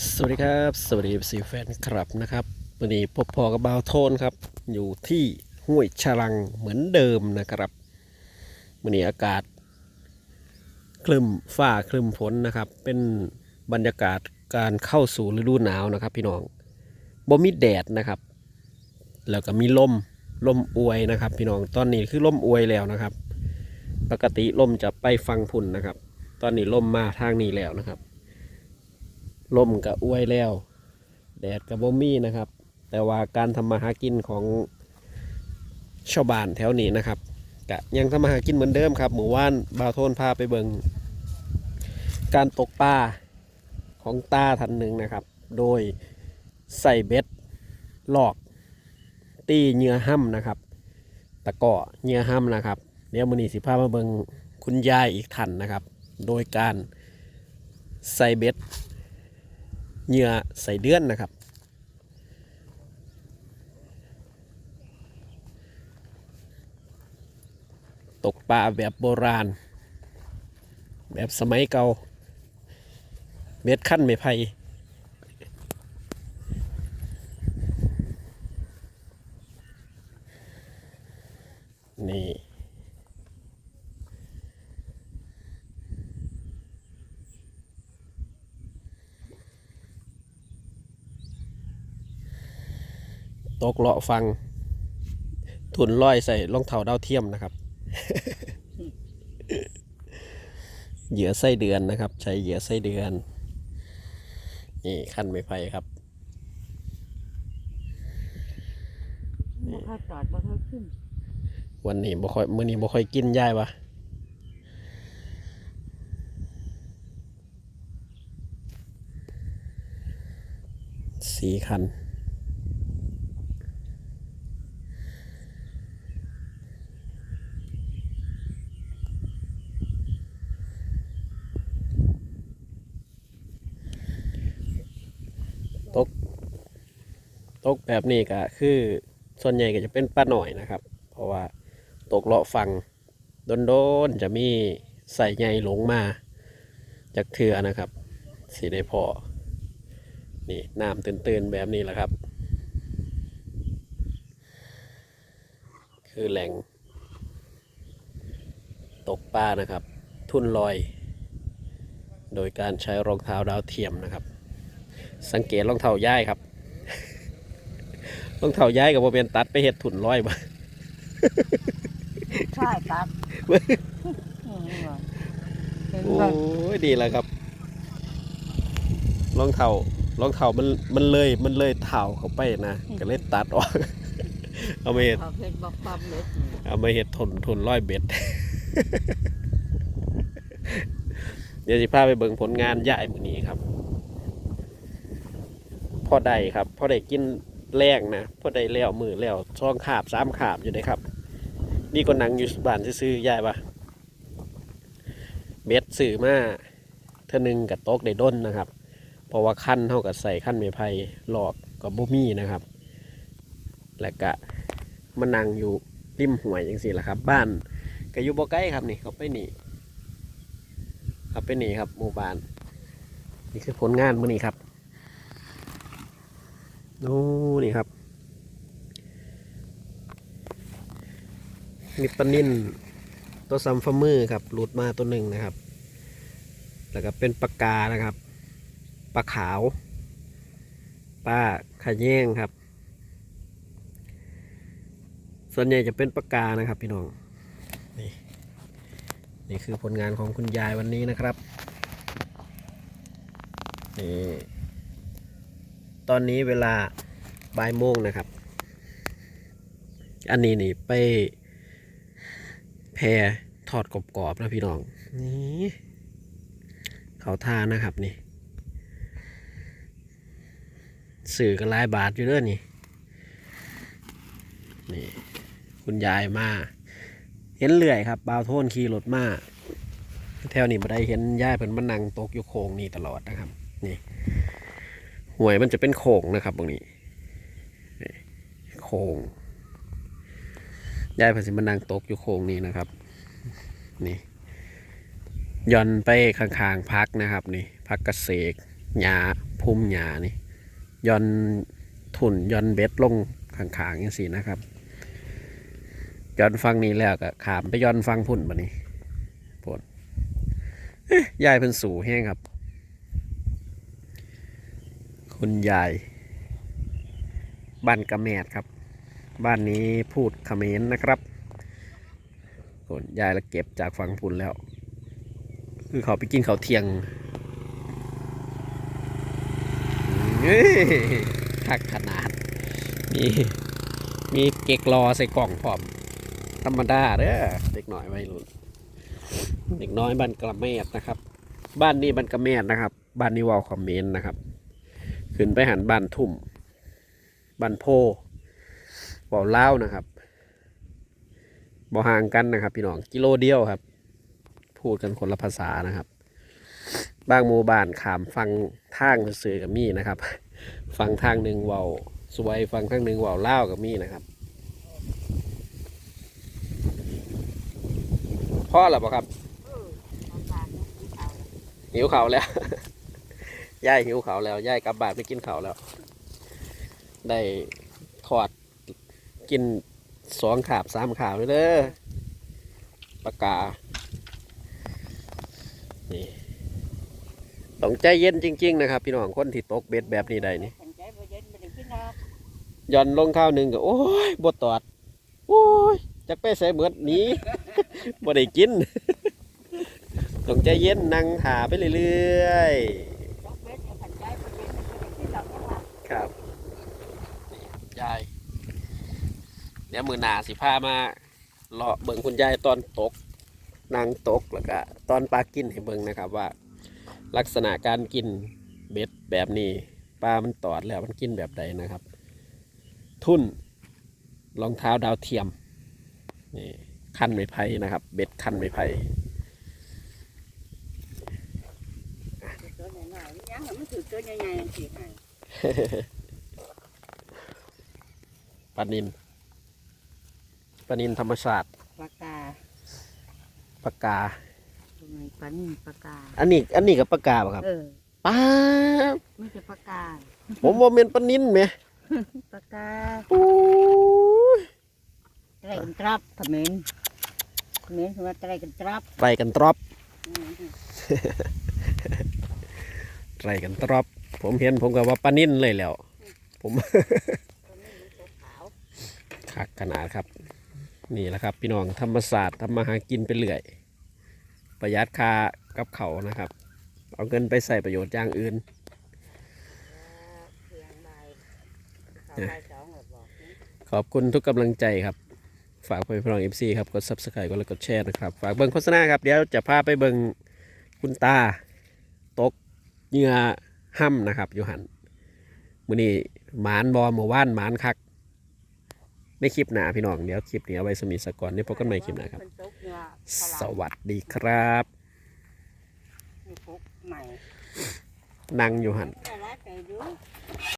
สวัสดีครับ สวัสดีสีแฟนครับนะครับวันนี้พบพอกับบาวโทนครับ อยู่ที่ห้วยฉลังเหมือนเดิมนะครับวันนี้อากาศคลึมฟ้าคลึมฝนนะครับ เป็นบรรยากาศการเข้าสู่ฤดูหนาวนะครับ พี่น้องบ่มีแดดนะครับ แล้วก็มีลมลมอวยนะครับ พี่น้องตอนนี้คือลมอวยแล้วนะครับ ปกติลมจะไปฟังพุ่นนะครับ ตอนนี้ลมมาทางนี้แล้วนะครับ ลมกับอวยแล้ว แดดกับบ่มีนะครับ แต่ว่าการทำมาหากินของชาวบ้านแถวนี้นะครับกะยังทำมาหากินเหมือนเดิมครับหมู่ว่านบาโทนพาไปเบิงการตกปลาของตาทันหนึ่งนะครับ โดยใส่เบ็ดหลอก ตีเหงื่อห้ำนะครับ ตะกาะเหงื่อห้ำนะครับเดี๋ยวมือนีสิพามาเบิงคุณยายอีกทันนะครับ โดยการใส่เบ็ด เหยื่อใส่เดือนนะครับ ตกปลาแบบโบราณ แบบสมัยเก่าเบ็ดขั้นไม่ไผ่นี่ ตกเลาะฟัง ทุนลอยใส่รองเท้าดาวเทียมนะครับ เหยื่อไส้เดือนนะครับ ใช้เหยื่อไส้เดือน นี่ขั้นไม่ไผ่ครับบ่ค่อยจอดบ่ค่อยขึ้นวันนี้บ่ค่อยมื้อนี้บ่ค่อยกินย่ายวะสี่คัน ตกแบบนี้ก็คือส่วนใหญ่ก็จะเป็นปลาหน่อยนะครับ เพราะว่าตกเลาะฟังโดนๆจะมีใส่ใยหลงมา จากเถือนะครับ สีได้พอ นี่น้ำตื่นๆแบบนี้แหละครับ คือแหล่ง ตกปลานะครับ ทุ่นลอย โดยการใช้รองเท้าดาวเทียมนะครับ สังเกตรองเท้าย่ายครับ รองเท้าย้ายกับโมเป็นตัดไปเห็ดถุนร้อยบ่ใช่ครับอืมว่ะเห็นโอ้ว่ายดีแล้วครับรองเท้ารองเท้ามันมันเลยมันเลยเท้าเข้าไปนะก็เลยตัดออกเอามาเห็ดเขาเห็นบอกความเล็กเอามาเห็ดถุนถุนร้อยเบ็ดเดี๋ยวจะพาไปเบิ่งผลงานย่ายมือนี้ครับพ่อได้ครับพ่อได้กิน แรงนะพ่อได้แล้วมือแล้วช่องขาบสามขาบอยู่เลยครับ นี่ก็นั่งอยู่บ้านซื้อๆยายปะเบ็ดสื่อมาเท่านึงกับโต๊กได้ด้นนะครับ เพราะว่าขั้นเท่ากับใส่ขั้นไม้ไผ่หลอกกับบุมี่นะครับ และกะมานั่งอยู่ริมห้วยอย่างสี่แหละครับ บ้านก็อยู่บ่ใกล้ครับนี่เขาไปหนีเขาไปหนีครับหมู่บ้านนี่คือผลงานมื่อนี้ครับ โอ้นี่ครับ มีปลานิ่นตัวซัมฟามือครับหลุดมาตัวหนึ่งนะครับ แล้วก็เป็นปลากานะครับปลาขาวปลาขะแยงครับ ส่วนใหญ่จะเป็นปลากานะครับพี่น้องนี่นี่คือผลงานของคุณยายวันนี้นะครับนี่ ตอนนี้เวลาบ่ายโมงนะครับ อันนี้นี่ไปแพรทอดกรอบๆนะพี่น้อง นี่เขาทานะครับนี่สื่อกันลายบาทอยู่เด้วยนี่ นี่ คุณยายมา เห็นเลื่อยครับบาวโทนขี่รถมาแถวนี้มาได้เห็นยายเพิ่นมานั่งตกอยู่โคงนี่ตลอดนะครับ นี่ วย มันจะเป็นโค้งนะครับตรงนี้โค้งยายเพนสิมานั่งตกอยู่โค้งนี้นะครับ นี่ย่อนไปข้างๆพักนะครับนี่พักกเกษตรหญ้าพุ่มหญ้านี่ย่อนทุนย่อนเบ็ดลงข้างๆอย่างสีนะครับย่อนฟังนี้แล้วก็ขามไปย่อนฟังพุ่นบัดนี้ปวดเอ๊ะยายเพิ่นสูแห้งครับ คุณยาย บ้านกระแมดครับ บ้านนี้พูดเขมรนะครับคนยายละเก็บจากฝั่งพุ่นแล้ว คือเขาไปกินเขาเทียงเฮ้ยทักขนาด มีมีเก็กรอใส่กล่องพร้อม ธรรมดาเด้อเด็กน้อยวัยรุ่นเด็กน้อยบ้านกระแมดนะครับ บ้านนี้บ้านกระแมดนะครับ บ้านนี้วอลคอมเมนต์นะครับ ขึ้นไปหันบ้านทุ่มบ้านโพเวอเล่านะครับบ่ห่างกันนะครับ พี่น้องกิโลเดียวครับ พูดกันคนละภาษานะครับ บางหมู่บ้านขามฟังทางซื่อกับมีนะครับ ฟังทางหนึ่งเว้าสวยฟังทางหนึ่งเว้าเล่ากับมีนะครับพ่อหรอเปล่าครับหิวเขาแล้ว ย่ายหิวเขาวแล้วย่ายกลับบ้านไปกินเขาวแล้ว ได้ทอดกินสองขาบสามขาบเลยเด้อปากกา นี่ต้องใจเย็นจริง ๆ นะครับ พี่น้องคนที่ตกเบ็ดแบบนี้ได้นี่ขันใจบ่เย็นบ่ได้กินดอนลงข้าวหนึ่งก็โอ้ยบดตอด โอ้ยจักไปใส่เบิดหนี้บ่ได้กิน ต้องใจเย็นนั่งถาไปเรื่อย คะๆครับ ยาย เดี๋ยวมือหนาสิพามาเลาะเบิ่งคุณยายตอนตกนางตกแล้วก็ตอนปลากินให้เบิ่งนะครับว่า ลักษณะการกินเบ็ดแบบนี้ปลามันตอดแล้วมันกินแบบใดนะครับ ทุ่นรองเท้าดาวเทียมนี่คันไม้ไผ่นะครับ เบ็ดคันไม้ไผ่ตัวน้อยๆยังให้มันถือตัวใหญ่ๆสิให้ ปลานินปลานินธรรมชาติปากกาปากกาตัวไหนปลานิ่ปากกา อันนี้ อันนี้กับปากกาป่ะครับเออป้าบมันจะปากกาผมว่าเป็นปลานินไหมปากกาโอ้ยไตรกันตรับเขมรเขมรคือว่าไตรกันตรับไตรกันตรอบอืมไตรกันตรอบ ผมเห็นผมก็ว่าปลานินเลยแล้ว ผมตัวนี้มันตัวขาวคักขนาดครับ นี่แหละครับ พี่น้องธรรมศาสตร์ทำมาหากินไปเรื่อย ประหยัดค่ากับเขานะครับ เอาเงินไปใส่ประโยชน์อย่างอื่นขอบคุณทุกกำลังใจครับ ฝากไปพี่น้องเอฟซีครับ กด subscribe กดไลค์กดแชร์นะครับ ฝากเบิ้งโฆษณาครับ เดี๋ยวจะพาไปเบิ้งคุณตา ตกเหงื่อ ห้ำนะครับอยู่หันมือนี้หมานบอหมู่ว่านหมานคักในคลิปหน้าพี่น้องเดี๋ยวคลิปนี้เอาไว้สมีสกก่อนนี่พบกันใหม่คลิปหน้าครับเพิ่นตกเนี่ยฝสรั่งวัสดีครับนี่พกใหม่นั่งอยู่หันได้รับใจดู